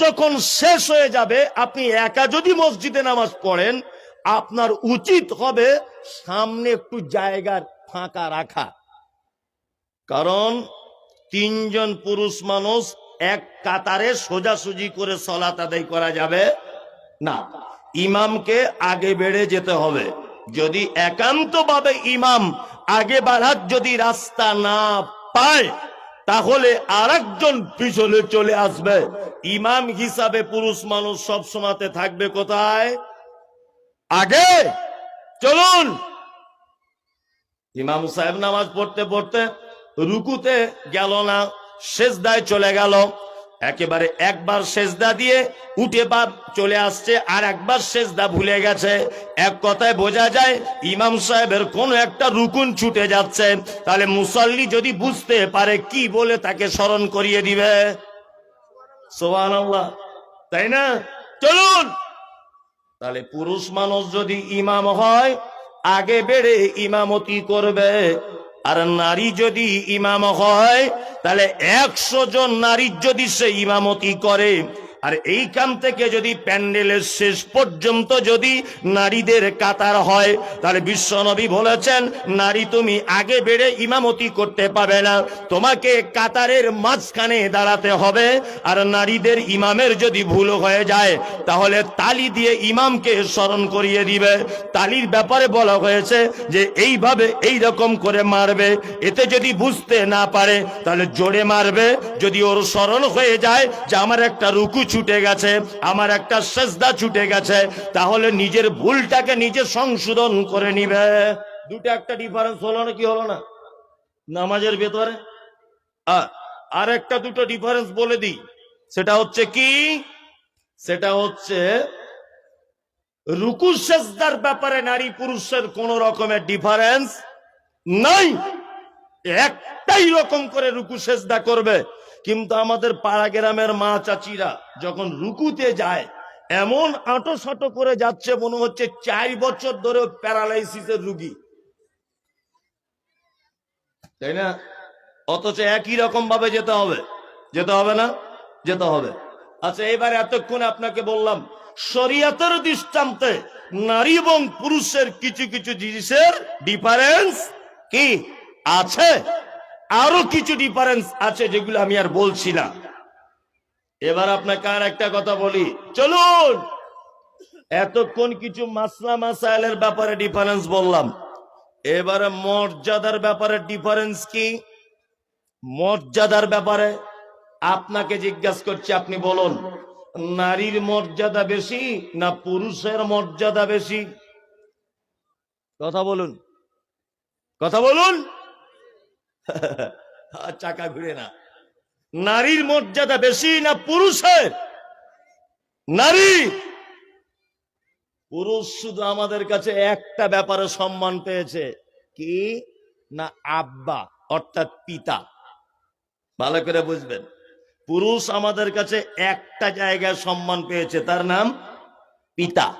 যখন শেষ হয়ে যাবে, আপনি একা যদি মসজিদে নামাজ পড়েন, আপনার উচিত হবে সামনে একটু জায়গার ফাঁকা রাখা। কারণ তিনজন পুরুষ মানুষ এক কাতারে সোজাসুজি করে সলাত আদায় করা যাবে না। ইমামকে আগে বেড়ে যেতে হবে। যদি একান্তভাবে ইমাম আগে বাড়ার যদি রাস্তা না পায় তাহলে আরেকজন পিছনে চলে আসবে। ইমাম হিসাবে পুরুষ মানুষ সব সময়তে থাকবে কোথায়? আগে! চলুন! ইমাম সাহেব নামাজ পড়তে পড়তে রুকুতে গেল না শেষ দায় চলে গেল। একেবারে একবার সেজদা দিয়ে উঠে পা চলে আসছে, আর একবার সেজদা ভুলে গেছে। এক কথায় বোঝা যায়, ইমাম সাহেবের কোন একটা রুকুন ছুটে যাচ্ছে। তাহলে মুসল্লি যদি বুঝতে পারে, কি বলে তাকে স্মরণ করিয়ে দিবে? সোহান তাই না? চলুন! তাহলে পুরুষ মানুষ যদি ইমাম হয়, আগে বেড়ে ইমামতি করবে। আর নারী যদি ইমাম হয় তাহলে একশো জন নারীর যদি সে ইমামতি করে আর এইখান থেকে যদি প্যান্ডেলের শেষ পর্যন্ত যদি নারীদের কাতার হয়, তাহলে বিশ্বনবী বলেছেন, নারী তুমি আগে বেড়ে ইমামতি করতে পাবে না। তোমাকে কাতারের মাঝখানে দাঁড়াতে হবে। আর নারীদের ইমামের যদি ভুল হয়ে যায়, তাহলে তালি দিয়ে ইমামকে স্মরণ করিয়ে দিবে। তালির ব্যাপারে বলা হয়েছে যে, এইভাবে এই রকম করে মারবে। এতে যদি বুঝতে না পারে, তাহলে জোরে মারবে। যদি ওর স্মরণ হয়ে যায় যে, আমার একটা রুকু ছুটে গেছে, আমার একটা সেজদা ছুটে গেছে, তাহলে নিজের ভুলটাকে নিজে সংশোধন করে নিবে। দুটো একটা ডিফারেন্স হলো না, কি হলো না? নামাজের ভেতরে? আর একটা দুটো ডিফারেন্স বলে দিই। সেটা হচ্ছে কি? সেটা হচ্ছে, রুকু সেজদার ব্যাপারে নারী পুরুষের কোন রকমের ডিফারেন্স নাই। একটাই রকম করে রুকু সেজদা করবে। কিন্তু আমাদের পাড়া গ্রামের মা চাচিরা যখন রুকুতে যায়, এমন আঁটো সাঁটো করে যাচ্ছে মনে হচ্ছে চার বছর ধরে প্যারালাইসিসের রুগী। তাই না? অথচ একই রকম ভাবে যেতে হবে। যেতে হবে না? যেতে হবে। আচ্ছা এবার এতক্ষণ আপনাকে বললাম, শরিয়াতের দৃষ্টান্তে নারী এবং পুরুষের কিছু কিছু জিনিসের ডিফারেন্স কি? আছে। আরও কিছু ডিফারেন্স আছে যেগুলো আমি আর বলছি না। এবার আপনাকে আর একটা কথা বলি। চলুন! এতক্ষণ কিছু মাসলা মাসাইলের ব্যাপারে ডিফারেন্স বললাম। এবারে মর্যাদার ব্যাপারে ডিফারেন্স কি? মর্যাদার ব্যাপারে আপনাকে জিজ্ঞাসা করছি, আপনি বলুন, নারীর মর্যাদা বেশি না পুরুষের মর্যাদা বেশি? কথা বলুন। কথা বলুন! চাকা ঘুরে না। নারীর মর্যাদা বেশি না পুরুষের? নারী! পুরুষ শুধু আমাদের কাছে একটা ব্যাপারে সম্মান পেয়েছে। কি? না আব্বা, অর্থাৎ পিতা। ভালো করে বুঝবেন। পুরুষ আমাদের কাছে একটা জায়গায় সম্মান পেয়েছে, তার নাম পিতা।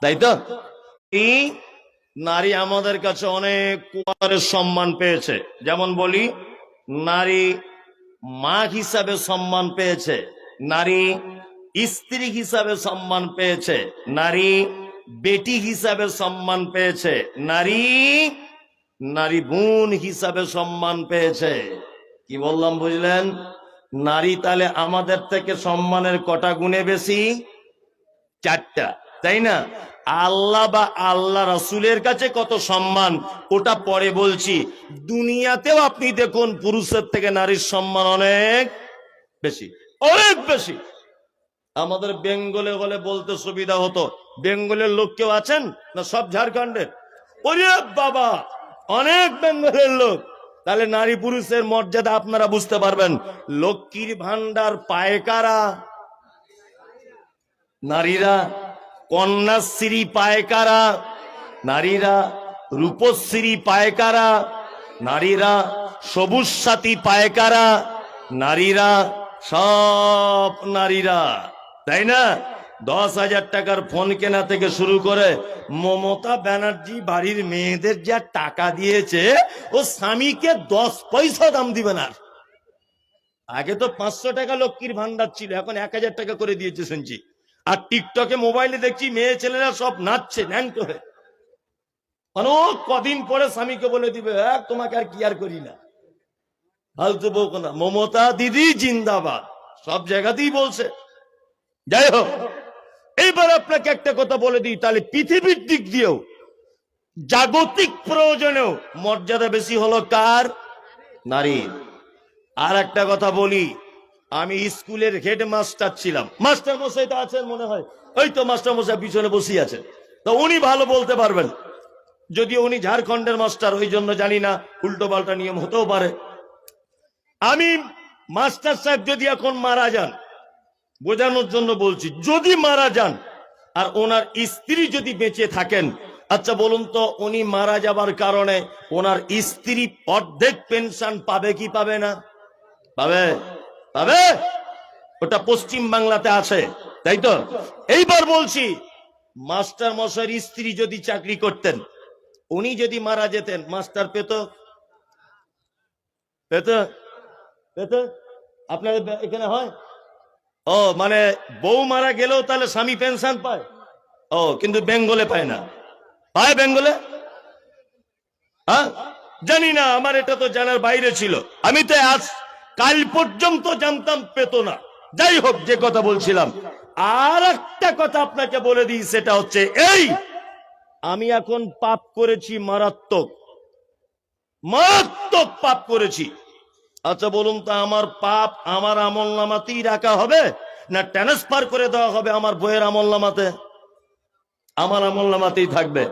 তাই তো? নারী আমাদের কাছে অনেক সম্মান পেয়েছে। যেমন বলি, নারী মা হিসাবে সম্মান পেয়েছে, নারী স্ত্রী হিসাবে সম্মান পেয়েছে, নারী বেটি হিসাবে সম্মান পেয়েছে, নারী নারী বোন হিসাবে সম্মান পেয়েছে। কি বললাম, বুঝলেন? নারী তাহলে আমাদের থেকে সম্মানের কটা গুণে বেশি? চারটা, তাই না? আল্লাহ বা আল্লাহ রসুলের কাছে কত সম্মান, ওটা পরে বলছি। দুনিয়াতেও আপনি দেখুন, পুরুষের থেকে নারীর সম্মান অনেক বেশি অনেক বেশি। আমাদের বেঙ্গলে হলে বলতে সুবিধা হতো, বেঙ্গলের লোক কেউ আছেন না সব ঝাড়খণ্ডের? ওরে বাবা, অনেক বেঙ্গলের লোক। তাহলে নারী পুরুষের মর্যাদা আপনারা বুঝতে পারবেন। লক্ষ্মীর ভান্ডার পায়কারা নারীরা কন্যাশ্রী পায়কারা, নারীরা রূপশ্রী পায়কারা, নারীরা সবুজ সাথী পায়কারা, নারীরা সব নারীরা। তাই না? দশ হাজার টাকার ফোন কেনা থেকে শুরু করে মমতা ব্যানার্জি বাড়ির মেয়েদের যা টাকা দিয়েছে, ও স্বামীকে দশ পয়সা দাম দিবে না। আগে তো পাঁচশো টাকা লক্ষ্মীর ভান্ডার ছিল, এখন এক হাজার টাকা করে দিয়েছে শুনছি। আর টিকটকে মোবাইলে দেখছি মেয়ে ছেলেরা সব নাচছে ন্যাংটো হয়ে। অনেক কদিন পরে স্বামীকে বলে দিবে "হ্যাঁ, তোমাকে আর কি আর করি না। ফালতু বউকো না মমতা দিদি জিন্দাবাদ। সব জায়গাতেই বলছে। যাই হোক এইবার আপনাকে একটা কথা বলে দিই। তাহলে পৃথিবীর দিক দিয়েও জাগতিক প্রয়োজনেও মর্যাদা বেশি হলো কার? নারীর। আর একটা কথা বলি আমি স্কুলের হেড মাস্টার ছিলাম। মাস্টার মশাই তো আছেন মনে হয়। ওই তো মাস্টার মশাই পিছনে বসে আছেন। তো উনি ভালো বলতে পারবেন। যদিও উনি ঝাড়খণ্ডের মাস্টার, ওই জন্য জানি না, উল্টো পাল্টা নিয়ম হতেও পারে। আমি মাস্টার সাহেব যদি এখন মারা যান, বোঝানোর জন্য বলছি, যদি মারা যান, আর ওনার স্ত্রী যদি বেঁচে থাকেন আচ্ছা বলুন তো, উনি মারা যাবার কারণে ওনার স্ত্রী অর্ধেক পেনশন পাবে কি পাবে না? পাবে। পাবে ওটা পশ্চিম বাংলাতে আছে, তাই তো? এইবার বলছি, মাস্টার মশাইয়ের স্ত্রী যদি চাকরি করতেন, উনি যদি মারা যেতেন, মাস্টার পেত? পেত? পেত? আপনাদের এখানে হয়? ও মানে বউ মারা গেলেও তাহলে স্বামী পেনশন পায়? ও, কিন্তু বেঙ্গলে পায় না। পায় বেঙ্গলে? হ্যাঁ? জানি না, আমার এটা তো জানার বাইরে ছিল। আমি তো আজ কাল পর্যন্ত জানতাম, পেত না। যাই হোক, যে কথা বলছিলাম। আর একটা কথা আপনাকে বলে দিই, সেটা হচ্ছে এই, আমি এখন পাপ করেছি মারাত্মক। মারাত্মক পাপ করেছি। আচ্ছা বলুন তো, আমার পাপ আমার আমল নামাতেই রাখা হবে, না ট্রান্সফার করে দেওয়া হবে আমার বইয়ের আমল নামাতে? আমার আমল নামাতেই থাকবে।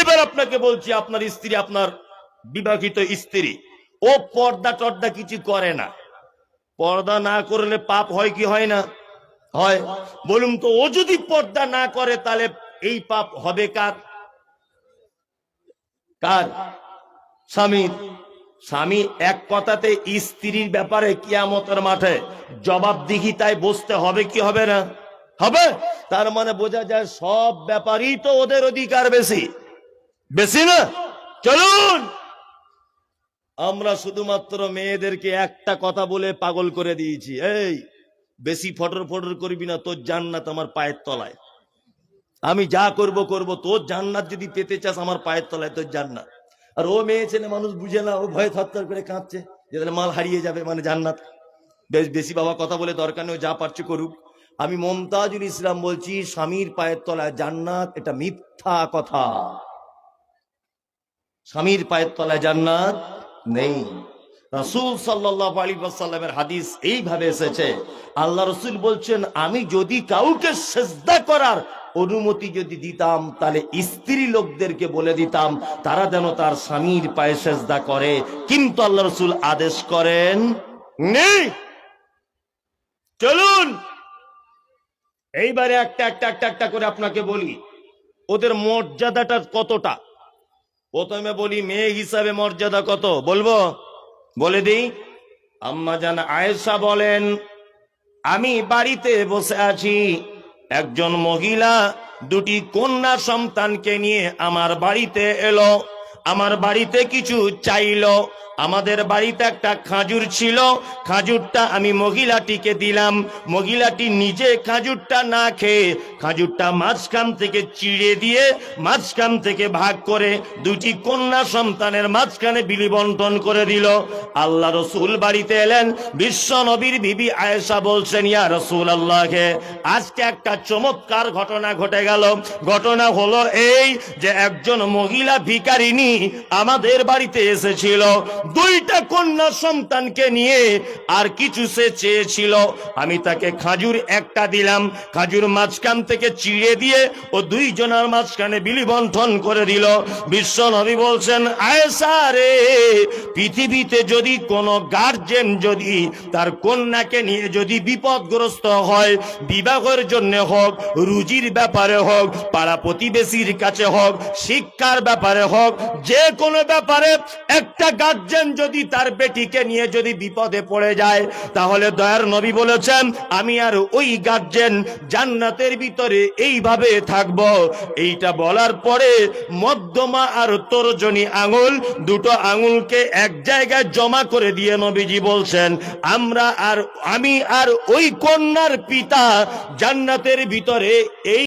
এবার আপনাকে বলছি, আপনার স্ত্রী, আপনার বিবাহিত স্ত্রী, ও পর্দা টর্দা কিছু করে না। পর্দা না করলে পাপ হয় কি হয় না? হয়। বলুন তো, ও যদি পর্দা না করে, তাহলে এই পাপ হবে কার? কার? স্বামীর। স্বামী এক কথাতে স্ত্রীর ব্যাপারে কিয়ামতের মাঠে জবাবদিহিতায় বসতে হবে কি হবে না? হবে। তার মানে বোঝা যায় সব ব্যাপারই তো ওদের অধিকার বেশি। বেশি না? চলুন! আমরা শুধুমাত্র মেয়েদেরকে একটা কথা বলে পাগল করে দিয়েছি। এই, বেশি ফটর ফটর করবি না, তোর জান্নাত আমার পায়ের তলায়। আমি যা করব করব। তোর জান্নাত যদি পেতে চাস, আমার পায়ের তলায় তোর জান্নাত। আর ও মেয়ে ছেলে মানুষ বুঝে না, ও ভয়ে থরথর করে কাঁপছে যে তাহলে মাল হারিয়ে যাবে মানে জান্নাত। বেশ, বেশি বাবা কথা বলে দরকার নেই যা পারছে করুক। আমি মমতাজুল ইসলাম বলছি, স্বামীর পায়ের তলায় জান্নাত, এটা মিথ্যা কথা। স্বামীর পায়ের তলায় জান্নাত নেই। রাসূল সাল্লাল্লাহু আলাইহি ওয়াসাল্লামের হাদিস এইভাবে এসেছে, আল্লাহ রসুল বলছেন, আমি যদি কাউকে সেজদা করার অনুমতি যদি দিতাম, তাহলে স্ত্রী লোকদেরকে বলে দিতাম, তারা যেন তার স্বামীর পায়ে সেজদা করে। কিন্তু আল্লাহ রসুল আদেশ করেন, নেই। চলুন। এইবারে একটা একটা একটা একটা করে আপনাকে বলি, ওদের মর্যাদাটা কতটা? প্রথমে বলি, মেয়ে হিসাবে মর্যাদা কত? বলব? বলে দিই, আম্মা জান আয়েশা বলেন, আমি বাড়িতে বসে আছি। একজন মহিলা দুটি কন্যা সন্তানকে নিয়ে আমার বাড়িতে এলো, আমার বাড়িতে কিছু চাইলো আমাদের বাড়িতে একটা খাজুর ছিল, খাজুরটা আমি মহিলাটিকে দিলাম। মহিলাটি নিজে খাজুরটা না খেয়ে খাজুরটা মাঝখান থেকে চিড়ে দিয়ে মাঝখান থেকে ভাগ করে দুটি কন্যা সন্তানের মাঝখানে বিলি বন্টন করে দিল। আল্লাহ রসুল বাড়িতে এলেন, বিশ্ব নবীর বিবি আয়েশা বলছেন, ইয়া রসুল আল্লাহকে আজকে একটা চমৎকার ঘটনা ঘটে গেল। ঘটনা হলো এই যে একজন মহিলা ভিকারিনী আমাদের বাড়িতে এসেছিল। দুইটা কন্যা সন্তানকে নিয়ে আর কিছু সে চেয়েছিল। আমি তাকে খাজুর একটা দিলাম। খাজুর মাঝখান থেকে চিড়ে দিয়ে ও দুইজনের মাঝখানে বিলি বন্টন করে দিল। বিশ্ব নবী বলছেন, আয়েশা রে, পৃথিবীতে যদি কোনো গার্জেন যদি তার কন্যাকে নিয়ে যদি বিপদগ্রস্ত হয়, বিবাহের জন্য হোক, রুজির ব্যাপারে হোক, পাড়া প্রতিবেশীর কাছে হোক, শিক্ষার ব্যাপারে হোক, যে কোনো ব্যাপারে একটা গার্জেন গার্জেন যদি তার বেটিকে নিয়ে যদি বিপদে পড়ে যায়, তাহলে দয়ার নবী বলেছেন, আমি আর ওই গার্জেন জান্নাতের ভিতরে এইভাবে থাকব। এইটা বলার পরে মধ্যমা আর তর্জনী আঙুল, দুটো আঙুলকে এক জায়গায় জমা করে দিয়ে নবীজি বলছেন, আমরা আর, আমি আর ওই কন্যার পিতা জান্নাতের ভিতরে এই